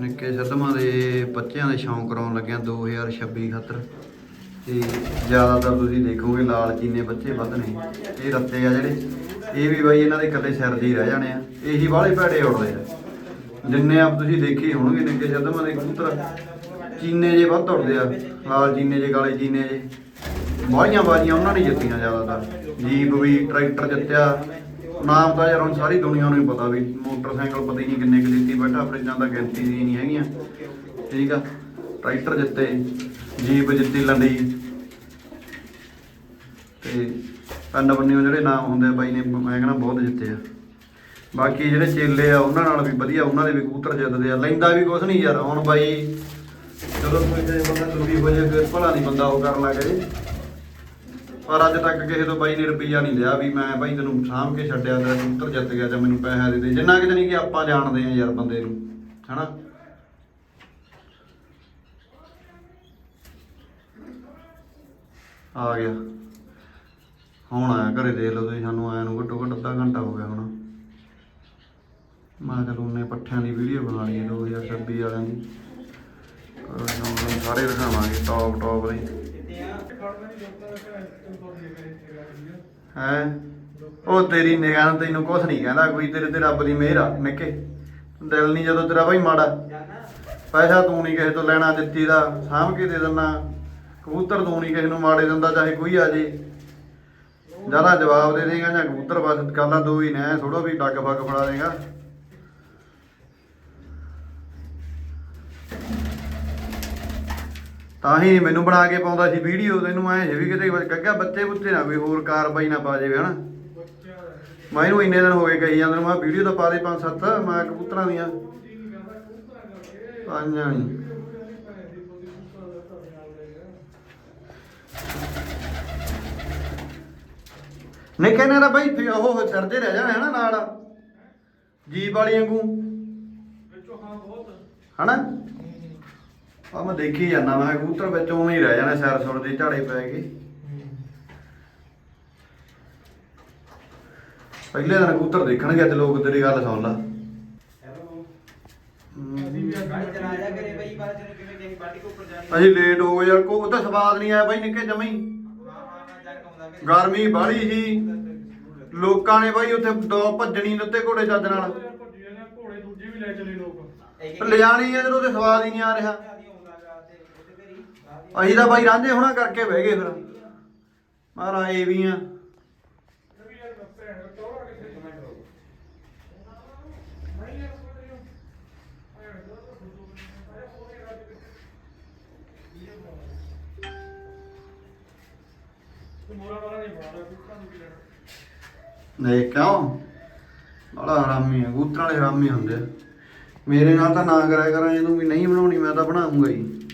ਨਿੱਕੇ ਸਿੱਧਮਾਂ ਦੇ ਬੱਚਿਆਂ ਦੇ ਸ਼ੌਂਕ ਕਰਾਉਣ ਲੱਗਿਆ 2026 ਖਾਤਰ। ਤੇ ਜ਼ਿਆਦਾਤਰ ਤੁਸੀਂ ਦੇਖੋਗੇ ਲਾਲ ਚੀਨੇ ਬੱਚੇ ਵੱਧ ਨੇ ਇਹ ਰੱਤੇ ਆ ਜਿਹੜੇ। ਇਹ ਵੀ ਬਾਈ ਇਹਨਾਂ ਦੇ ਇਕੱਲੇ ਸਿਰ ਦੇ ਹੀ ਰਹਿ ਜਾਣੇ ਆ। ਇਹੀ ਵਾਲੇ ਭੈੜੇ ਉੜਦੇ ਆ। ਜਿੰਨੇ ਆਪ ਤੁਸੀਂ ਦੇਖੇ ਹੋਣਗੇ ਨਿੱਕੇ ਸਿੱਧਮਾਂ ਦੇ ਕਬੂਤਰ, ਚੀਨੇ ਜੇ ਵੱਧ ਉੜਦੇ ਆ, ਲਾਲ ਚੀਨੇ ਜੇ, ਕਾਲੇ ਚੀਨੇ ਜੇ। ਬਾਹਲੀਆਂ ਬਾਜੀਆਂ ਉਹਨਾਂ ਨੇ ਜਿੱਤੀਆਂ ਜ਼ਿਆਦਾਤਰ। ਜੀਪ ਵੀ ਟਰੈਕਟਰ ਜਿੱਤਿਆ। ਨਾਮ ਤਾਂ ਯਾਰ ਹੁਣ ਸਾਰੀ ਦੁਨੀਆ ਨੂੰ ਹੀ ਪਤਾ ਵੀ ਮੋਟਰਸਾਈਕਲ ਪਤਾ ਹੀ ਨਹੀਂ ਕਿੰਨੇ ਕੁ ਦਿੱਤੀ ਬੈਠਾ ਫਰਿੱਜਾਂ ਤਾਂ ਗਿਣਤੀ ਦੀ ਨਹੀਂ ਹੈਗੀਆਂ। ਠੀਕ ਆ? ਟਰੈਕਟਰ ਜਿੱਤੇ, ਜੀਪ ਜਿੱਤੀ ਲੰਡੀ। ਤੇ ਪੰਨ ਬੰਨਿਓ ਜਿਹੜੇ ਨਾਮ ਹੁੰਦੇ ਆ ਬਾਈ ਨੇ, ਮੈਂ ਕਹਿੰਦਾ ਬਹੁਤ ਜਿੱਤੇ ਆ। ਬਾਕੀ ਜਿਹੜੇ ਚੇਲੇ ਆ, ਉਹਨਾਂ ਨਾਲ ਵੀ ਵਧੀਆ, ਉਹਨਾਂ ਦੇ ਵੀ ਕਬੂਤਰ ਜਿੱਤਦੇ ਆ। ਲੈਂਦਾ ਵੀ ਕੁਛ ਨਹੀਂ ਯਾਰ, ਹੁਣ ਬਾਈ, ਜਦੋਂ ਕੋਈ ਤੇ ਬੰਦਾ ਦੂਰੀ ਹੋ ਜਾਏ ਫਿਰ ਭਲਾ ਨਹੀਂ ਬੰਦਾ ਉਹ ਕਰਨ ਲੱਗ ਜੇ। ਪਰ ਅੱਜ ਤੱਕ ਕਿਸੇ ਤੋਂ ਬਾਈ ਨੇ ਰੁਪਈਆ ਨਹੀਂ ਲਿਆ ਵੀ ਮੈਂ ਬਾਈ ਤੈਨੂੰ ਸਾਂਭ ਕੇ ਛੱਡਿਆ, ਤੇਰਾ ਕਬੂਤਰ ਜਿੱਤ ਗਿਆ ਜਾਂ ਮੈਨੂੰ ਪੈਸਾ ਦੇ ਦੇ। ਜਿੰਨਾ ਕਿ ਜਾਨੀ ਕਿ ਆਪਾਂ ਜਾਣਦੇ ਆ ਯਾਰ ਬੰਦੇ ਨੂੰ, ਹਨਾ? ਆ ਗਿਆ। ਹੁਣ ਆਇਆ ਘਰੇ ਦੇਖ ਲਓ ਤੁਸੀਂ, ਸਾਨੂੰ ਆਇਆ ਨੂੰ ਘੱਟੋ ਘੱਟ ਅੱਧਾ ਘੰਟਾ ਹੋ ਗਿਆ ਹੁਣ। ਮੈਂ ਚਲੋ ਉਹਨੇ ਪੱਠਿਆਂ ਦੀ ਵੀਡੀਓ ਬਣਾ ਲਈ 2026 ਵਾਲਿਆਂ ਦੀ। ਸਾਰੇ ਦਿਖਾਵਾਂਗੇ ਟੌਪ ਟੌਪ ਦੇ। ਹੈ? ਉਹ ਤੇਰੀ ਨਿਗਾਹ ਤੈਨੂੰ ਕੁਝ ਨਹੀਂ ਕਹਿੰਦਾ, ਕੋਈ ਤੇਰੇ ਤੇ ਰੱਬ ਦੀ ਮਿਹਰ ਆ, ਨਿੱਕੇ। ਦਿਲ ਨਹੀਂ ਜਦੋਂ ਤੇਰਾ ਭਾਈ ਮਾੜਾ। ਪੈਸਾ ਤੂੰ ਨਹੀਂ ਕਿਸੇ ਤੋਂ ਲੈਣਾ ਦਿੱਤੀ ਦਾ ਸਾਂਭ ਕੇ ਦੇ ਦਿੰਨਾ। ਕਬੂਤਰ ਤੂੰ ਨਹੀਂ ਕਿਸੇ ਨੂੰ ਮਾੜੇ ਦਿੰਦਾ, ਚਾਹੇ ਕੋਈ ਆ ਜੇ। ਜ਼ਿਆਦਾ ਜਵਾਬ ਦੇ ਦੇਗਾ ਜਾਂ ਕਬੂਤਰ ਬਸ, ਗੱਲਾਂ ਦੋ ਹੀ ਨੇ ਥੋੜਾ ਵੀ ਡੱਗ ਫੱਗ ਫੜਾ ਦੇਗਾ। ਤਾਂ ਹੀ ਮੈਨੂੰ ਬਣਾ ਕੇ ਪਾਉਂਦਾ ਸੀ ਵੀਡੀਓ ਤੈਨੂੰ ਐ ਵੀ ਕਿਤੇ ਗੱਗਾ ਬੱਚੇ ਬੁੱਤੇ ਨਾ ਕੋਈ ਹੋਰ ਕਾਰਵਾਈ ਨਾ ਪਾ ਜਾਵੇ ਹਨਾ? ਮੈਂ ਇਹਨੂੰ ਇੰਨੇ ਦਿਨ ਹੋ ਗਏ ਕਹੀ ਜਾਂਦੇ ਮੈਂ ਵੀਡੀਓ ਤਾਂ ਪਾ ਦੇ ਪੰਜ ਸੱਤ ਮੈਂ ਕਬੂਤਰਾਂ ਦੀਆਂ। ਪੰਜਾਂ ਨਹੀਂ ਨਹੀਂ ਕਹਿੰਦਾ ਨਾ ਬਾਈ ਫਿਰ ਉਹ ਸਰਦੇ ਰਹਿ ਜਾਣਾ ਹੈ ਨਾ ਨਾਲ। ਜੀਪ ਵਾਲੀ ਵਾਂਗੂ। ਹਨਾ? ਆ ਮੈਂ ਦੇਖੀ ਜਾਂਦਾ ਮੈਂ ਕਿਹਾ ਕਬੂਤਰ ਵਿੱਚ ਉਵੇਂ ਹੀ ਰਹਿ ਜਾਣਾ ਸਿਰ ਸੁਰ ਦੇ ਝਾੜੇ ਪੈ ਗਏ ਪਹਿਲੇ ਦਿਨ ਕਬੂਤਰ ਦੇਖਣਗੇ ਅੱਜ ਲੋਕ ਤੇਰੀ ਗੱਲ ਸੁਣ ਲਾ। ਅਸੀਂ ਲੇਟ ਹੋ ਗਏ ਯਾਰ ਕੋ ਉਹ ਤਾਂ ਸਵਾਦ ਨਹੀਂ ਆਇਆ ਬਾਈ ਨਿੱਕੇ ਜਮਈ ਗਰਮੀ ਬਾਹਲੀ ਸੀ। ਲੋਕਾਂ ਨੇ ਬਾਈ ਉੱਥੇ ਦੋ ਭੱਜਣੀ ਦੇ ਉੱਤੇ ਘੋੜੇ ਚੱਜ ਨਾਲ। ਘੋੜੇ ਦੂਜੇ ਵੀ ਲੈ ਚਲੇ ਲੋਕ। ਲਿਜਾਣੀ ਜਦੋਂ ਤੇ ਸਵਾਦ ਹੀ ਨਹੀਂ ਆ ਰਿਹਾ। ਅਸੀਂ ਤਾਂ ਬਾਈ ਰਾਂਝੇ ਹੋਣਾ ਕਰਕੇ ਬਹਿ ਗਏ ਫਿਰ। ਮਹਾਰਾਜ ਇਹ ਵੀ ਆ। ਵਾਲਾ ਨਹੀਂ ਕਿਉਂ? ਬੜਾ ਹਰਾਮੀ ਆ, ਕਬੂਤਰਾਂ ਵਾਲੇ ਹਰਾਮੀ ਹੁੰਦੇ ਆ। ਮੇਰੇ ਨਾਲ ਤਾਂ ਨਾ ਕਰਿਆ ਕਰਾਂ ਇਹਨੂੰ ਵੀ ਨਹੀਂ ਬਣਾਉਣੀ ਮੈਂ ਤਾਂ ਬਣਾਉਂਗਾ ਹੀ।